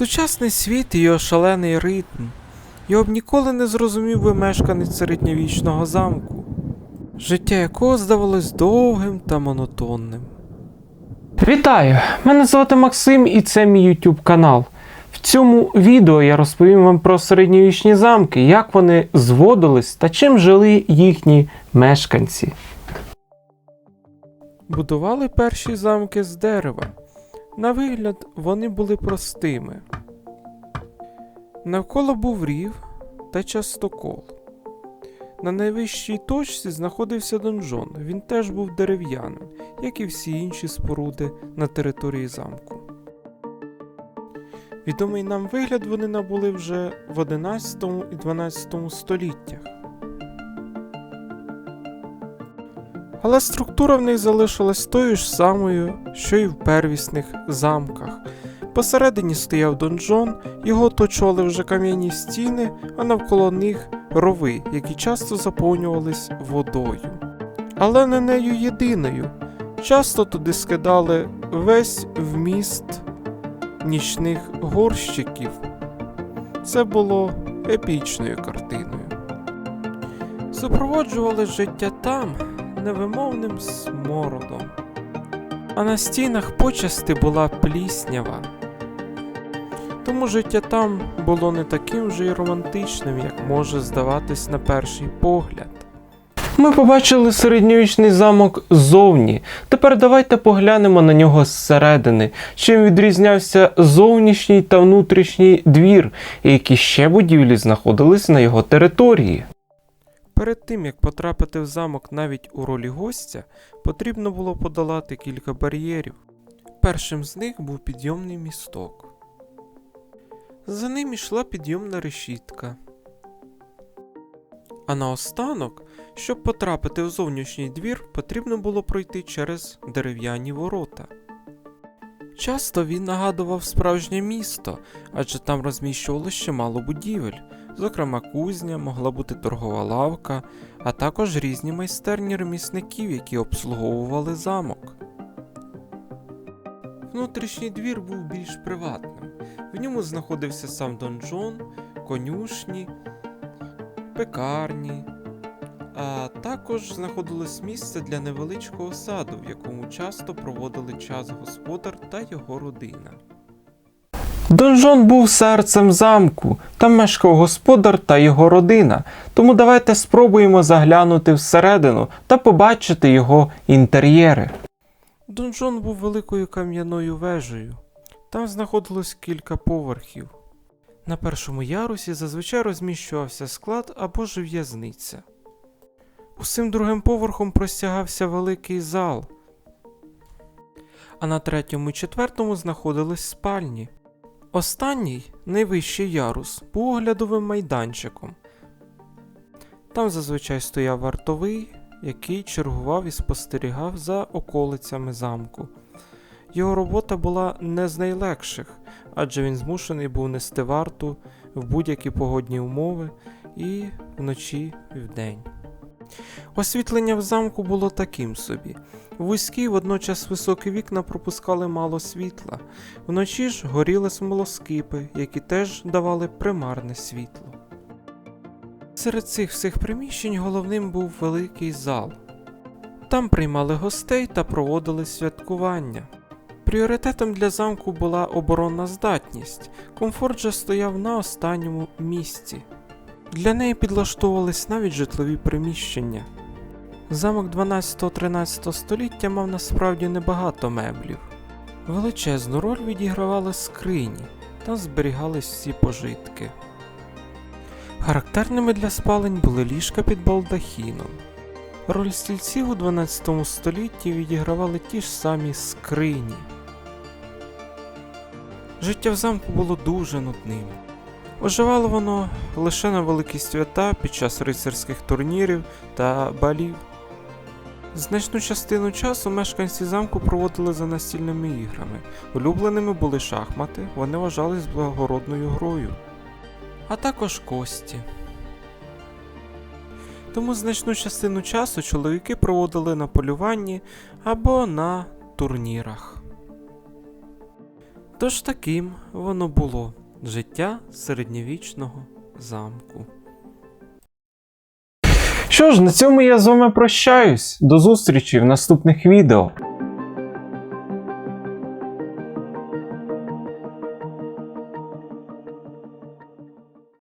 Сучасний світ і його шалений ритм. Його б ніколи не зрозумів би мешканець середньовічного замку, життя якого здавалось довгим та монотонним. Вітаю! Мене звати Максим і це мій YouTube канал. В цьому відео я розповім вам про середньовічні замки, як вони зводились та чим жили їхні мешканці. Будували перші замки з дерева. На вигляд вони були простими. Навколо був рів та частокол. На найвищій точці знаходився донжон. Він теж був дерев'яним, як і всі інші споруди на території замку. Відомий нам вигляд вони набули вже в 11 і 12 століттях. Але структура в них залишилась тою ж самою, що й в первісних замках. Посередині стояв донжон, його оточували вже кам'яні стіни, а навколо них рови, які часто заповнювались водою. Але не нею єдиною. Часто туди скидали весь вміст нічних горщиків. Це було епічною картиною. Супроводжували життя там невимовним смородом. А на стінах почасти була пліснява. Тому життя там було не таким вже й романтичним, як може здаватись на перший погляд. Ми побачили середньовічний замок ззовні. Тепер давайте поглянемо на нього зсередини, чим відрізнявся зовнішній та внутрішній двір, і які ще будівлі знаходились на його території. Перед тим як потрапити в замок навіть у ролі гостя, потрібно було подолати кілька бар'єрів. Першим з них був підйомний місток. За ним йшла підйомна решітка. А наостанок, щоб потрапити в зовнішній двір, потрібно було пройти через дерев'яні ворота. Часто він нагадував справжнє місто, адже там розміщувалося чимало будівель, зокрема кузня, могла бути торгова лавка, а також різні майстерні ремісників, які обслуговували замок. Внутрішній двір був більш приватним. В ньому знаходився сам донжон, конюшні, пекарні, а також знаходилось місце для невеличкого саду, в якому часто проводили час господар та його родина. Донжон був серцем замку, там мешкав господар та його родина, тому давайте спробуємо заглянути всередину та побачити його інтер'єри. Донжон був великою кам'яною вежею. Там знаходилось кілька поверхів. На першому ярусі зазвичай розміщувався склад або ж в'язниця. Усім другим поверхом простягався великий зал, а на третьому і четвертому знаходились спальні. Останній, найвищий ярус, був оглядовим майданчиком. Там зазвичай стояв вартовий, який чергував і спостерігав за околицями замку. Його робота була не з найлегших, адже він змушений був нести варту в будь-які погодні умови і вночі і вдень. Освітлення в замку було таким собі. Вузькі, водночас високі вікна пропускали мало світла, вночі ж горіли смолоскипи, які теж давали примарне світло. Серед цих всіх приміщень головним був великий зал. Там приймали гостей та проводили святкування. Пріоритетом для замку була оборонна здатність, комфорт же стояв на останньому місці. Для неї підлаштовувались навіть житлові приміщення. Замок 12-13 століття мав насправді небагато меблів. Величезну роль відігравали скрині, там зберігались всі пожитки. Характерними для спалень були ліжка під балдахіном. Роль стільців у 12 столітті відігравали ті ж самі скрині. Життя в замку було дуже нудним. Оживало воно лише на великі свята під час рицарських турнірів та балів. Значну частину часу мешканці замку проводили за настільними іграми. Улюбленими були шахмати, вони вважались благородною грою, а також кості. Тому значну частину часу чоловіки проводили на полюванні або на турнірах. Тож таким воно було життя середньовічного замку. Що ж, на цьому я з вами прощаюсь. До зустрічі в наступних відео.